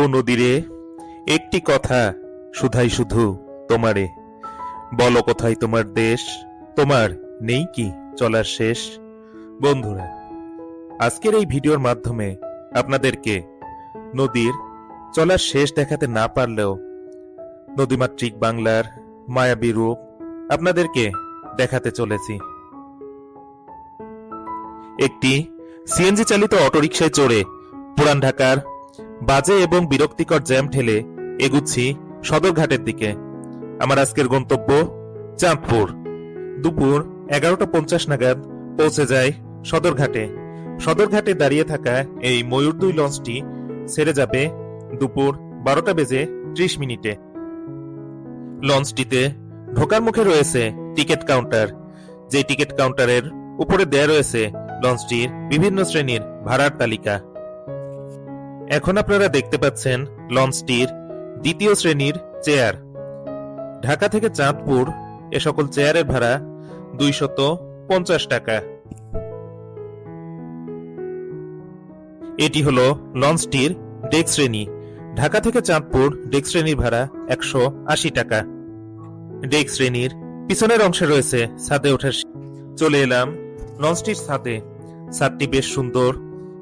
ও নদীরে, একটি কথা শুধাই শুধু তোমারে। বলো কোথায় তোমার দেশ, তোমার নেই কি চলার শেষ? বন্ধুরা, আজকের এই ভিডিওর মাধ্যমে আপনাদেরকে নদীর চলার শেষ দেখাতে না পারলেও নদীমাতৃক বাংলার মায়াবী রূপ আপনাদেরকে দেখাতে চলেছি। একটি সিএনজি চালিত অটোরিকশায় চড়ে পুরান ঢাকার বাজে এবং বিরক্তিকর জ্যাম ঠেলে এগুচ্ছি সদরঘাটের দিকে। আমার আজকের গন্তব্য চাঁদপুর। দুপুর এগারোটা পঞ্চাশ নাগাদ পৌঁছে যায় সদরঘাটে। সদরঘাটে দাঁড়িয়ে থাকা এই ময়ূর দুই লঞ্চটি ছেড়ে যাবে দুপুর বারোটা বেজে ত্রিশ মিনিটে। লঞ্চটিতে ঢোকার মুখে রয়েছে টিকিট কাউন্টার। যে টিকিট কাউন্টারের উপরে দেয়া রয়েছে লঞ্চটির বিভিন্ন শ্রেণির ভাড়ার তালিকা। এখন আপনারা দেখতে পাচ্ছেন লঞ্চটির দ্বিতীয় শ্রেণির চেয়ার। ঢাকা থেকে চাঁদপুর এ সকল চেয়ারের ভাড়া দুইশত পঞ্চাশ টাকা। এটি হলো লঞ্চটির ডেক শ্রেণি। ঢাকা থেকে চাঁদপুর ডেক শ্রেণির ভাড়া একশো আশি টাকা। ডেক শ্রেণির পিছনের অংশে রয়েছে ছাদে ওঠার চলে এলাম লঞ্চটির ছাদে। ছাদটি বেশ সুন্দর।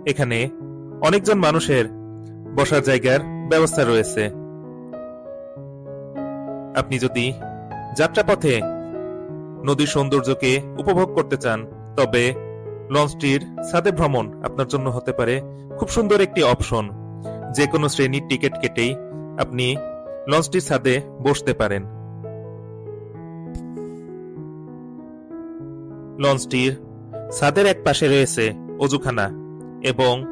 এখানে অনেকজন মানুষের বসার জায়গার ব্যবস্থা রয়েছে। আপনি যদি যাত্রাপথে নদীর সৌন্দর্যকে উপভোগ করতে চান, তবে লঞ্চটির ছাদে ভ্রমণ আপনার জন্য হতে পারে খুব সুন্দর একটি অপশন। যে কোনো শ্রেণির টিকিট কেটেই আপনি লঞ্চটির ছাদে বসতে পারেন। লঞ্চটির ছাদের এক পাশে রয়েছে অজুখানা এবং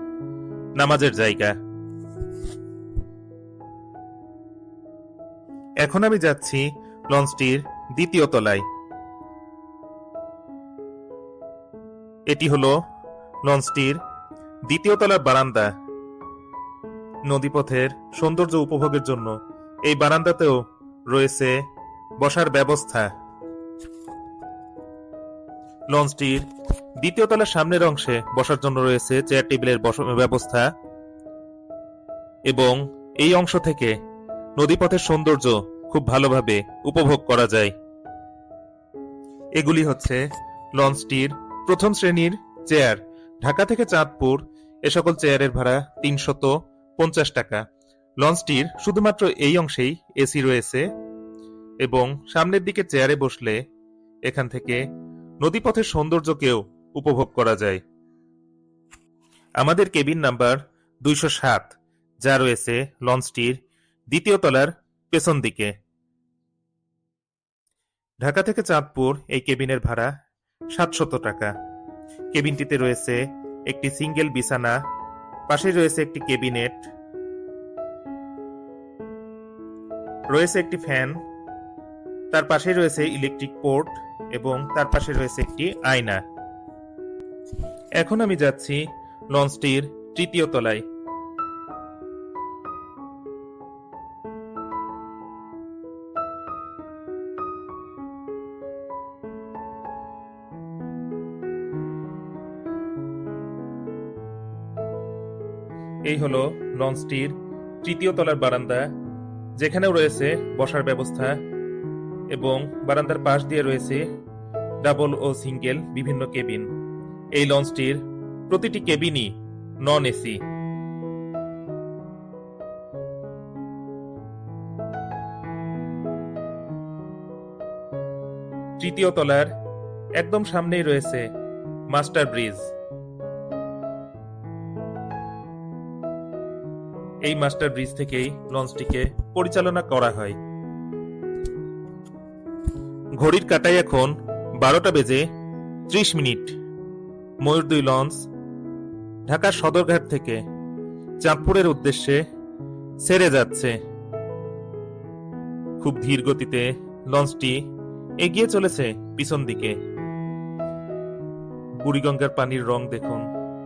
নামাজের জায়গা। এখন আমি যাচ্ছি লঞ্চটির দ্বিতীয় তলায়। এটি হলো লঞ্চটির দ্বিতীয় তলার বারান্দা। নদীপথের সৌন্দর্য উপভোগের জন্য এই বারান্দাতেও রয়েছে বসার ব্যবস্থা। লঞ্চটির দ্বিতীয় তলার সামনের অংশে বসার জন্য রয়েছে চেয়ার টেবিলের বস- ব্যবস্থা এবং এই অংশ থেকে নদীপথের সৌন্দর্য খুব ভালোভাবে উপভোগ করা যায়। এগুলি হচ্ছে লঞ্চটির প্রথম শ্রেণির চেয়ার। ঢাকা থেকে চাঁদপুর এ সকল চেয়ারের ভাড়া তিনশত পঞ্চাশ টাকা। লঞ্চটির শুধুমাত্র এই অংশেই এসি রয়েছে এবং সামনের দিকে চেয়ারে বসলে এখান থেকে নদীপথের সৌন্দর্যকেও উপভোগ করা যায়। আমাদের কেবিন নাম্বার দুইশো সাত, যা রয়েছে লঞ্চটির দ্বিতীয় তলার পেছন দিকে। ঢাকা থেকে চাঁদপুর এই কেবিনের ভাড়া সাতশত টাকা। কেবিনটিতে রয়েছে একটি সিঙ্গেল বিছানা পাশে রয়েছে একটি কেবিনেট, রয়েছে একটি ফ্যান, তার পাশে রয়েছে ইলেকট্রিক পোর্ট এবং তার পাশে রয়েছে একটি আয়না। এখন আমি যাচ্ছি লঞ্চটির তৃতীয় তলায়। এই হলো লঞ্চটির তৃতীয় তলার বারান্দা, যেখানেও রয়েছে বসার ব্যবস্থা এবং বারান্দার পাশ দিয়ে রয়েছে ডাবল ও সিঙ্গেল বিভিন্ন কেবিন। এই লঞ্চটির প্রতিটি কেবিনই নন এসি তৃতীয় তলার একদম সামনেই রয়েছে মাস্টার ব্রিজ। এই মাস্টার ব্রিজ থেকেই লঞ্চটিকে পরিচালনা করা হয়। ঘড়ির কাটায় এখন বারোটা বেজে ত্রিশ মিনিট। ময়ূর দুই লঞ্চ ঢাকার সদরঘাট থেকে চাঁদপুরের উদ্দেশ্যে সেরে যাচ্ছে। খুব ধীর গতিতে লঞ্চটি এগিয়ে চলেছে পিছন দিকে। বুড়িগঙ্গার পানির রং দেখুন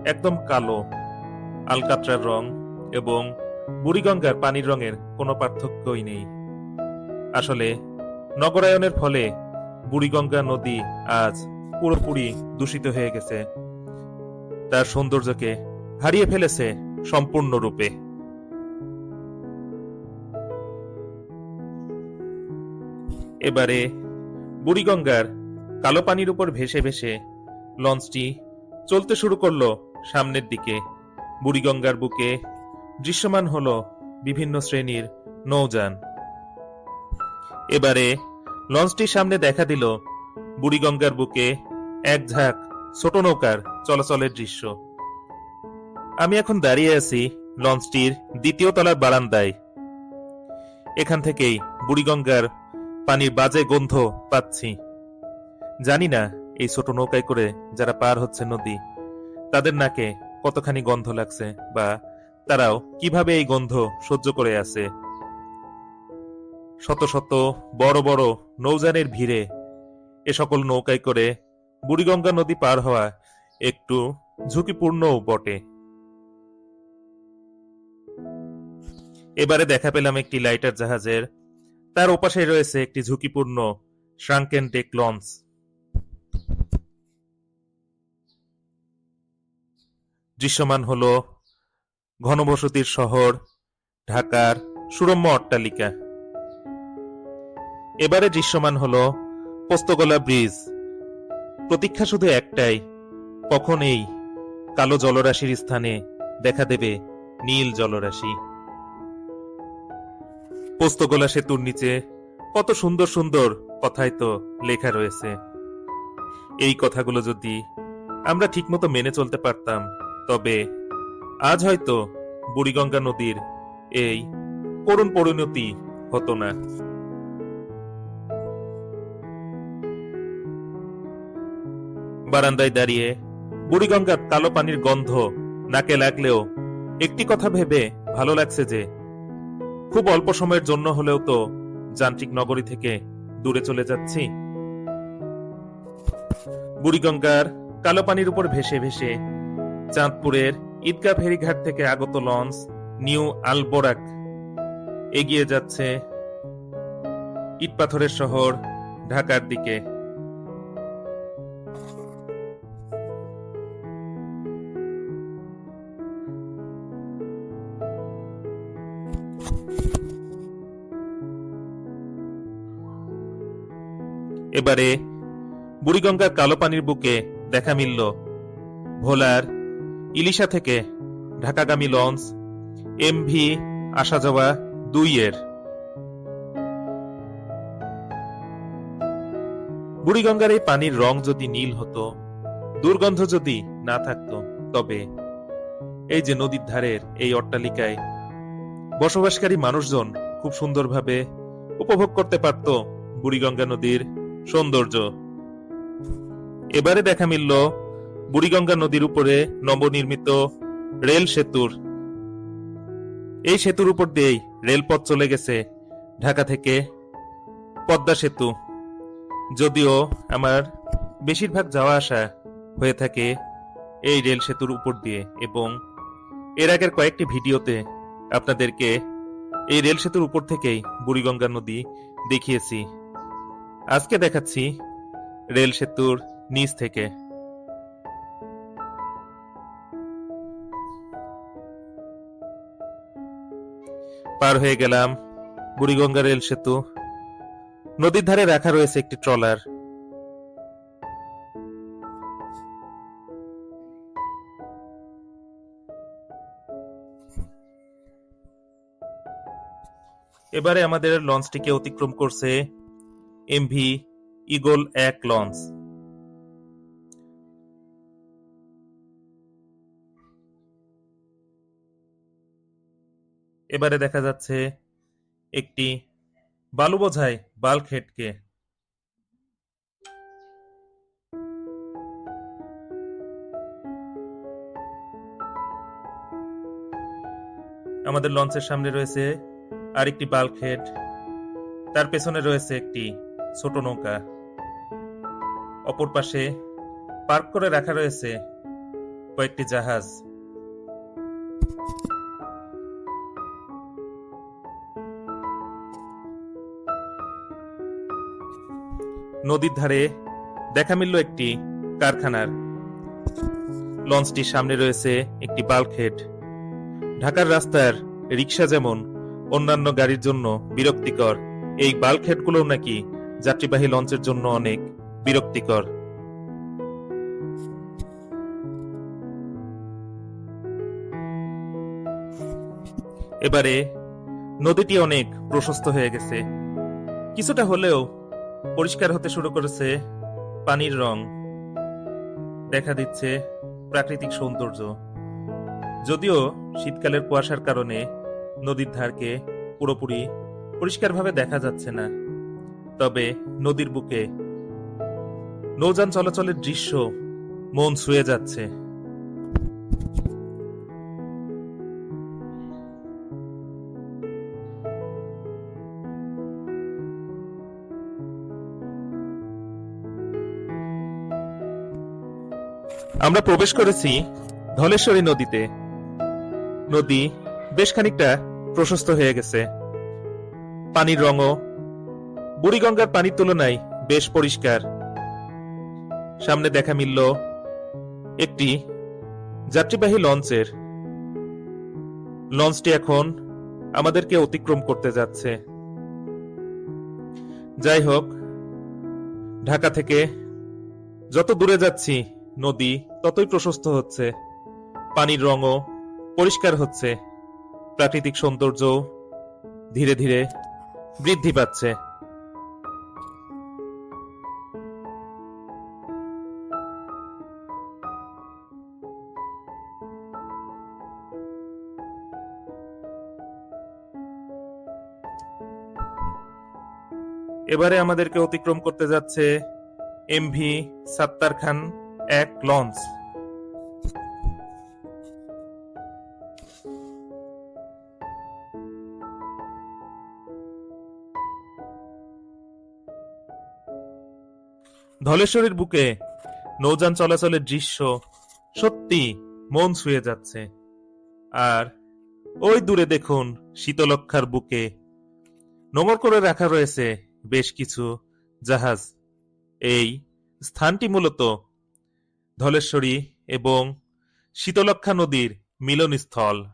একদম কালো, আলকাত্রার রং। এবং বুড়িগঙ্গার পানির রঙের কোনো পার্থক্যই নেই। আসলে নগরায়নের ফলে বুড়িগঙ্গা নদী আজ পুরোপুরি দূষিত হয়ে গেছে। তার সৌন্দর্যকে হারিয়ে ফেলেছে সম্পূর্ণরূপে। এবারে বুড়িগঙ্গার কালো পানির উপর ভেসে ভেসে লঞ্চটি চলতে শুরু করল সামনের দিকে। বুড়িগঙ্গার বুকে দৃশ্যমান হল বিভিন্ন শ্রেণির নৌযান। এবারে লঞ্চটির সামনে দেখা দিল বুড়িগঙ্গার বুকে এক ঝাঁক ছোট নৌকার চলাচলের দৃশ্য। আমি এখন দাঁড়িয়ে আছি লঞ্চটির দ্বিতীয় তলার বারান্দায়। এখান থেকেই বুড়িগঙ্গার পানির বাজে গন্ধ পাচ্ছি। জানি না এই ছোট নৌকায় করে যারা পার হচ্ছে নদী, তাদের নাকে কতখানি গন্ধ লাগছে বা তারাও কীভাবে এই গন্ধ সহ্য করে আছে? শত শত, বড় বড় নৌযানের ভিড়ে এ সকল নৌকায় করে বুড়িগঙ্গা নদী পার হওয়া একটু ঝুঁকিপূর্ণও বটে। এবারে দেখা পেলাম একটি লাইটার জাহাজের, তার ওপাশে রয়েছে একটি ঝুঁকিপূর্ণ শ্রাঙ্কেন টেক লঞ্চ। দৃশ্যমান হল ঘনবসতির শহর, ঢাকার সুরম্য অট্টালিকা। এবারে দৃশ্যমান হল পোস্তগোলা ব্রিজ। প্রতীক্ষা শুধু একটাই কখন এই কালো জলরাশির স্থানে দেখা দেবে নীল জলরাশি। পোস্তগোলা সেতুর নিচে কত সুন্দর সুন্দর কথাই তো লেখা রয়েছে। এই কথাগুলো যদি আমরা ঠিকমতো মেনে চলতে পারতাম, তবে আজ হয়তো বুড়িগঙ্গা নদীর এই করুণ পরিণতি হতো না। বারান্দায় দাঁড়িয়ে বুড়িগঙ্গার কালো পানির গন্ধ নাকে লাগলেও একটি কথা ভেবে ভালো লাগছে যে, খুব অল্প সময়ের জন্য হলেও তো যান্ত্রিক নগরী থেকে দূরে চলে যাচ্ছি। বুড়িগঙ্গার কালো পানির উপর ভেসে ভেসে চাঁদপুরের ঈদগাহ ফেরিঘাট থেকে আগত লঞ্চ নিউ আলবোরাক। এগিয়ে যাচ্ছে ইটপাথরের শহর ঢাকার দিকে। এবারে বুড়িগঙ্গার কালো পানির বুকে দেখা মিলল ভোলার ইলিশা থেকে ঢাকাগামী লঞ্চ, এমভি আসা যাওয়া দুই এর। বুড়িগঙ্গার এই পানির রং যদি নীল হতো, দুর্গন্ধ যদি না থাকতো, তবে এই যে নদীর ধারের এই অট্টালিকায় বসবাসকারী মানুষজন খুব সুন্দরভাবে উপভোগ করতে পারত বুড়িগঙ্গা নদীর সৌন্দর্য। এবারে দেখা মিলল বুড়িগঙ্গা নদীর উপরে নবনির্মিত রেল সেতুর। এই সেতুর উপর দিয়েই রেলপথ চলে গেছে ঢাকা থেকে পদ্মা সেতু। যদিও আমার বেশিরভাগ যাওয়া আসা হয়ে থাকে এই রেল সেতুর উপর দিয়ে এবং এর আগের কয়েকটি ভিডিওতে আপনাদেরকে এই রেল সেতুর উপর থেকেই বুড়িগঙ্গা নদী দেখিয়েছি। আজকে দেখাচ্ছি রেল সেতুর নিচ থেকে। পার হয়ে গেলাম বুড়িগঙ্গা রেল সেতু। নদীর ধারে রাখা রয়েছে একটি ট্রলার। এবারে আমাদের লঞ্চটিকে অতিক্রম করছে এমভি ইগল এক লঞ্চ। এবারে দেখা যাচ্ছে একটি বালু বোঝাই বাল্ক হেডকে আমাদের লঞ্চের সামনে রয়েছে আরেকটি বাল্ক হেড তার পেছনে রয়েছে একটি ছোট নৌকা। অপর পাশে পার্ক করে রাখা রয়েছে কয়েকটি জাহাজ। নদীর ধারে দেখা মিলল একটি কারখানার। লঞ্চটির সামনে রয়েছে একটি বাল্ক হেড ঢাকার রাস্তার রিক্সা যেমন অন্যান্য গাড়ির জন্য বিরক্তিকর, এই বাল্ক হেডগুলোও নাকি যাত্রীবাহী লঞ্চের জন্য অনেক বিরক্তিকর। এবারে নদীটি অনেক প্রশস্ত হয়ে গেছে। কিছুটা হলেও পরিষ্কার হতে শুরু করেছে পানির রং। দেখা দিচ্ছে প্রাকৃতিক সৌন্দর্য। যদিও শীতকালের কুয়াশার কারণে নদীর ধারকে পুরোপুরি পরিষ্কারভাবে দেখা যাচ্ছে না। তবে নদীর বুকে নৌযান চলাচলের দৃশ্য মন ছুঁয়ে যাচ্ছে। আমরা প্রবেশ করেছি ধলেশ্বরী নদীতে। নদী বেশ খানিকটা প্রশস্ত হয়ে গেছে। পানির রঙও বুড়িগঙ্গার পানির তুলনায় বেশ পরিষ্কার। সামনে দেখা মিলল একটি যাত্রীবাহী লঞ্চের। লঞ্চটি এখন আমাদেরকে অতিক্রম করতে যাচ্ছে। যাই হোক, ঢাকা থেকে যত দূরে যাচ্ছি নদী ততই প্রশস্ত হচ্ছে। পানির রঙও পরিষ্কার হচ্ছে। প্রাকৃতিক সৌন্দর্য ধীরে ধীরে বৃদ্ধি পাচ্ছে। এবারে আমাদেরকে অতিক্রম করতে যাচ্ছে এমভি সাত্তার খান এক লঞ্চ। ধলেশ্বরীর বুকে নৌযান চলাচলের দৃশ্য সত্যি মন ছুঁয়ে যাচ্ছে। আর ওই দূরে দেখুন শীতলক্ষার বুকে। নোঙর করে রাখা রয়েছে বেশ কিছু জাহাজ। এই স্থানটি মূলত ধলেশ্বরী এবং শীতলক্ষা নদীর মিলনস্থল।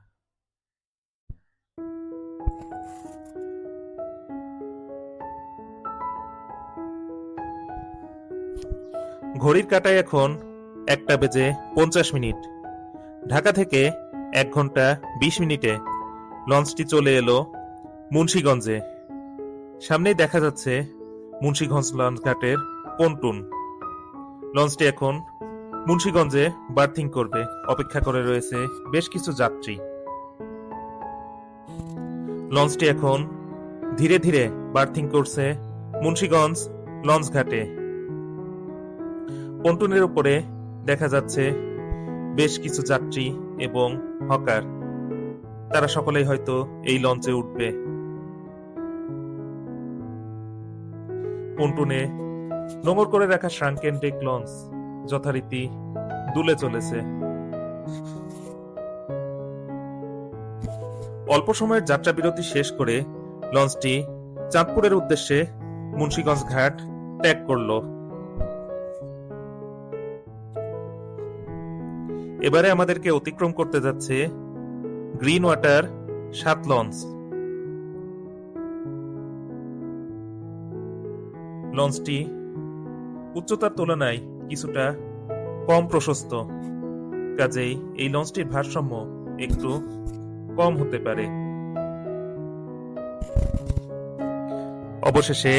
ঘড়ির কাটায় এখন একটা বেজে পঞ্চাশ মিনিট। ঢাকা থেকে এক ঘণ্টা বিশ মিনিটে লঞ্চটি চলে এলো মুন্সীগঞ্জে। সামনেই দেখা যাচ্ছে মুন্সীগঞ্জ লঞ্চ ঘাটের পন্টুন। লঞ্চটি এখন মুন্সীগঞ্জে বার্থিং করবে, অপেক্ষা করে রয়েছে বেশ কিছু যাত্রী। লঞ্চটি এখন ধীরে ধীরে বার্থিং করছে মুন্সীগঞ্জ লঞ্চ ঘাটে। পন্টুনের উপরে দেখা যাচ্ছে বেশ কিছু যাত্রী এবং হকার। তারা সকলেই হয়তো এই লঞ্চে উঠবে। পন্টুনে নোঙর করে রাখা শ্রাঙ্কেন ডেক লঞ্চ। যথারীতি দুলে চলেছে। অল্প সময়ের যাত্রা বিরতি শেষ করে লঞ্চটি চাঁদপুরের উদ্দেশ্যে মুন্সীগঞ্জ ঘাট ত্যাগ করল। এবারে আমাদেরকে অতিক্রম করতে যাচ্ছে গ্রিন ওয়াটার সাত লঞ্চ। লঞ্চটি উচ্চতার তুলনায় কিছুটা কম প্রশস্ত। কাজেই এই লঞ্চটির ভারসাম্য একটু কম হতে পারে। অবশেষে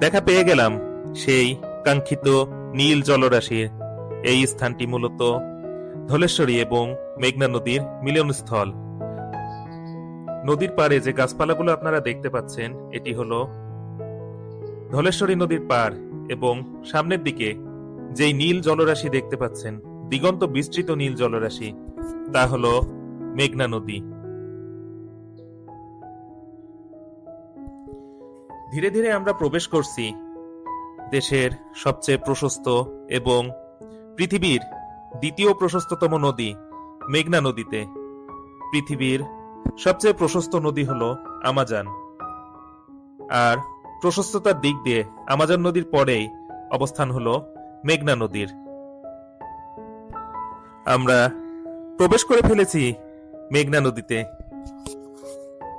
দেখা পেয়ে গেলাম সেই কাঙ্ক্ষিত নীল জলরাশির। এই স্থানটি মূলত ধলেশ্বরী এবং মেঘনা নদীর মিলনস্থল। নদীর পাড়ে যে গাছপালাগুলো আপনারা দেখতে পাচ্ছেন, এটি হলো ধলেশ্বরী নদীর পার এবং সামনের দিকে যেই নীল জলরাশি দেখতে পাচ্ছেন, দিগন্ত বিস্তৃত নীল জলরাশি, তা হলো মেঘনা নদী। ধীরে ধীরে আমরা প্রবেশ করছি দেশের সবচেয়ে প্রশস্ত এবং পৃথিবীর দ্বিতীয় প্রশস্ততম নদী, মেঘনা নদীতে। পৃথিবীর সবচেয়ে প্রশস্ত নদী হল আমাজান। আর প্রশস্ততার দিক দিয়ে আমাজন নদীর পরেই অবস্থান হলো মেঘনা নদীর। আমরা প্রবেশ করে ফেলেছি মেঘনা নদীতে।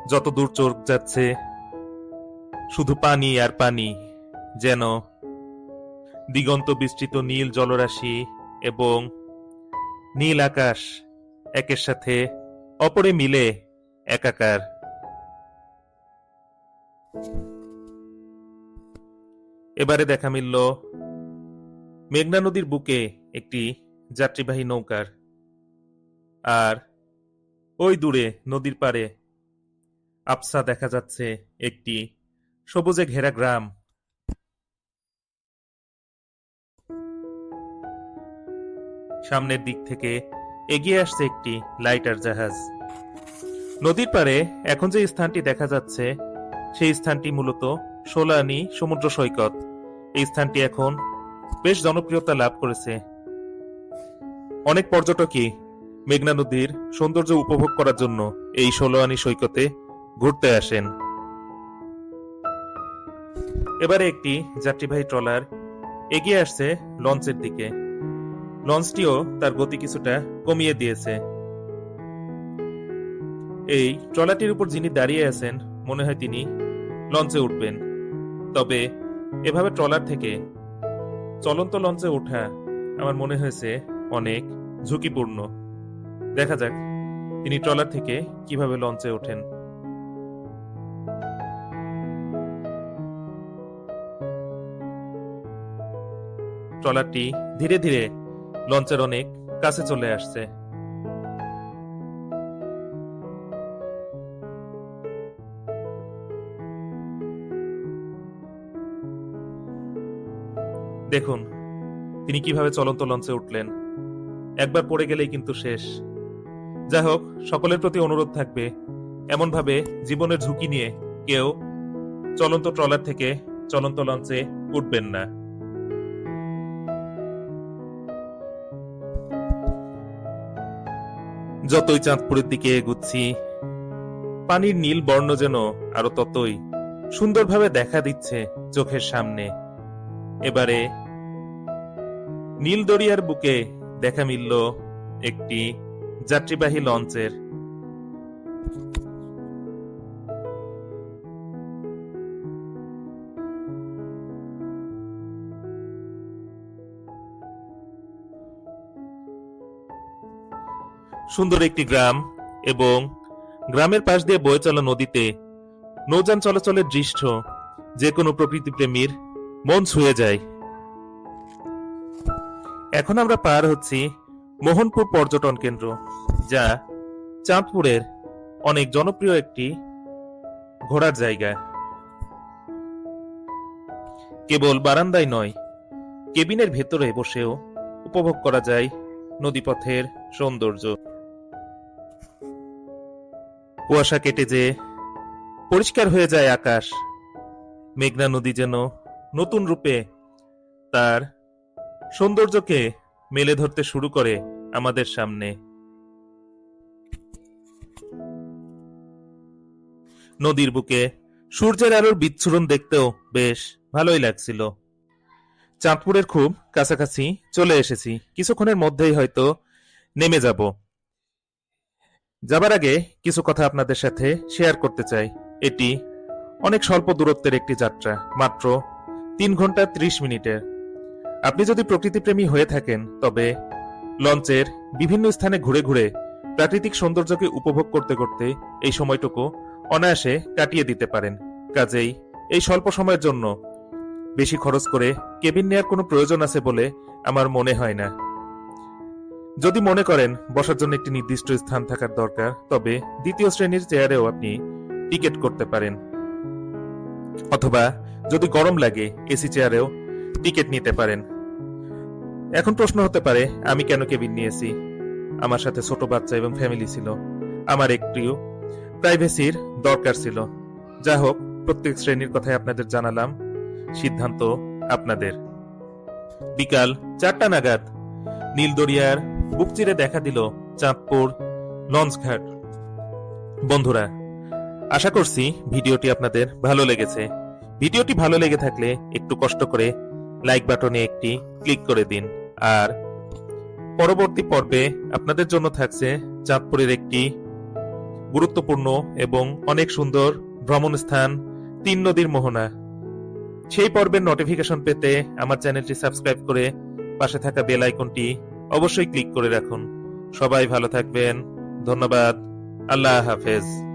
যত দূর চোখ যাচ্ছে, শুধু পানি আর পানি যেন দিগন্ত বিস্তৃত নীল জলরাশি এবং নীল আকাশ একের সাথে অপরে মিলে একাকার। এবারে দেখা মিলল মেঘনা নদীর বুকে একটি যাত্রীবাহী নৌকার। আর ওই দূরে নদীর পারে আবসা দেখা যাচ্ছে একটি সবুজে ঘেরা গ্রাম। সামনের দিক থেকে এগিয়ে আসছে একটি লাইটার জাহাজ। নদীর পারে এখন যে স্থানটি দেখা যাচ্ছে, সেই স্থানটি মূলত সোলানি সমুদ্র সৈকত। এই স্থানটি এখন বেশ জনপ্রিয়তা লাভ করেছে। অনেক পর্যটকই মেঘনা নদীর সৌন্দর্য উপভোগ করার জন্য এই ষোলোয়ানি সৈকতে ঘুরতে আসেন। এবারে একটি যাত্রীবাহী ট্রলার এগিয়ে আসছে লঞ্চের দিকে। লঞ্চটিও তার গতি কিছুটা কমিয়ে দিয়েছে। এই ট্রলারটির উপর যিনি দাঁড়িয়ে আছেন, মনে হয় তিনি লঞ্চে উঠবেন। তবে এভাবে ট্রলার থেকে চলন্ত লঞ্চে ওঠা আমার মনে হয়েছে অনেক ঝুঁকিপূর্ণ। দেখা যাক তিনি ট্রলার থেকে কীভাবে লঞ্চে ওঠেন। ট্রলারটি ধীরে ধীরে লঞ্চের অনেক কাছে চলে আসছে। দেখুন, তিনি কীভাবে চলন্ত লঞ্চে উঠলেন। একবার পড়ে গেলেই কিন্তু শেষ। যাই হোক, সকলের প্রতি অনুরোধ থাকবে, এমনভাবে জীবনের ঝুঁকি নিয়ে কেউ চলন্ত ট্রলার থেকে চলন্ত লঞ্চে উঠবেন না। যতই চাঁদপুরের দিকে এগুচ্ছি, পানির নীল বর্ণ যেন আরও ততই সুন্দরভাবে দেখা দিচ্ছে চোখের সামনে। এবারে নীল দরিয়ার বুকে দেখা মিলল একটি যাত্রীবাহী লঞ্চের। সুন্দর একটি গ্রাম এবং গ্রামের পাশ দিয়ে বয়ে চলা নদীতে নৌযান চলাচলের দৃশ্য যে কোনো প্রকৃতি প্রেমীর মন ছুঁয়ে যায়। এখন আমরা পার হচ্ছি মোহনপুর পর্যটন কেন্দ্র, যা চাঁদপুরের অনেক জনপ্রিয় একটি ঘোরার জায়গা। কেবল বারান্দায় নয়, কেবিনের ভেতরে বসেও উপভোগ করা যায় নদীপথের সৌন্দর্য। কুয়াশা কেটে যে পরিষ্কার হয়ে যায় আকাশ, মেঘনা নদী যেন নতুন রূপে তার সৌন্দর্যকে মেলে ধরতে শুরু করে আমাদের সামনে। নদীর বুকে সূর্যের আলোর বিচ্ছুরণ দেখতেও বেশ ভালোই লাগছিল। চাঁদপুরের খুব কাছাকাছি চলে এসেছি। কিছুক্ষণের মধ্যেই হয়তো নেমে যাব। যাবার আগে কিছু কথা আপনাদের সাথে শেয়ার করতে চাই। এটি অনেক স্বল্প দূরত্বের একটি যাত্রা, মাত্র তিন ঘণ্টা ত্রিশ মিনিটের। আপনি যদি প্রকৃতিপ্রেমী হয়ে থাকেন, তবে লঞ্চের বিভিন্ন স্থানে ঘুরে ঘুরে প্রাকৃতিক সৌন্দর্যকে উপভোগ করতে করতে এই সময়টুকু অনায়াসে কাটিয়ে দিতে পারেন। কাজেই এই স্বল্প সময়ের জন্য বেশি খরচ করে কেবিন নেয়ার কোনো প্রয়োজন আছে বলে আমার মনে হয় না। যদি মনে করেন বসার জন্য একটি নির্দিষ্ট স্থান থাকার দরকার, তবে দ্বিতীয় শ্রেণির চেয়ারেও আপনি টিকিট করতে পারেন। অথবা যদি গরম লাগে, এসি চেয়ারেও টিকিট নিতে পারেন। এখন প্রশ্ন হতে পারে, আমি কেন কেবিন নিয়েছি? আমার সাথে ছোট বাচ্চা এবং ফ্যামিলি ছিল। আমার একটু প্রাইভেসির দরকার ছিল। যা হোক, প্রত্যেক শ্রেণির কথাই আপনাদের জানালাম। সিদ্ধান্ত আপনাদের। বিকাল চারটা নাগাদ, নীলদরিয়ার বুক চিরে দেখা দিল চাঁদপুর লঞ্চঘাট। বন্ধুরা, আশা করছি ভিডিওটি আপনাদের ভালো লেগেছে। ভিডিওটি ভালো লেগে থাকলে একটু কষ্ট করে লাইক বাটনে একটি ক্লিক করে দিন। আর পরবর্তী পর্বে আপনাদের জন্য থাকছে চাঁদপুরের একটি গুরুত্বপূর্ণ এবং অনেক সুন্দর ভ্রমণ স্থান, তিন নদীর মোহনা। সেই পর্বের নোটিফিকেশন পেতে আমার চ্যানেলটি সাবস্ক্রাইব করে পাশে থাকা বেল আইকনটি অবশ্যই ক্লিক করে রাখুন। সবাই ভালো থাকবেন। ধন্যবাদ। আল্লাহ হাফেজ।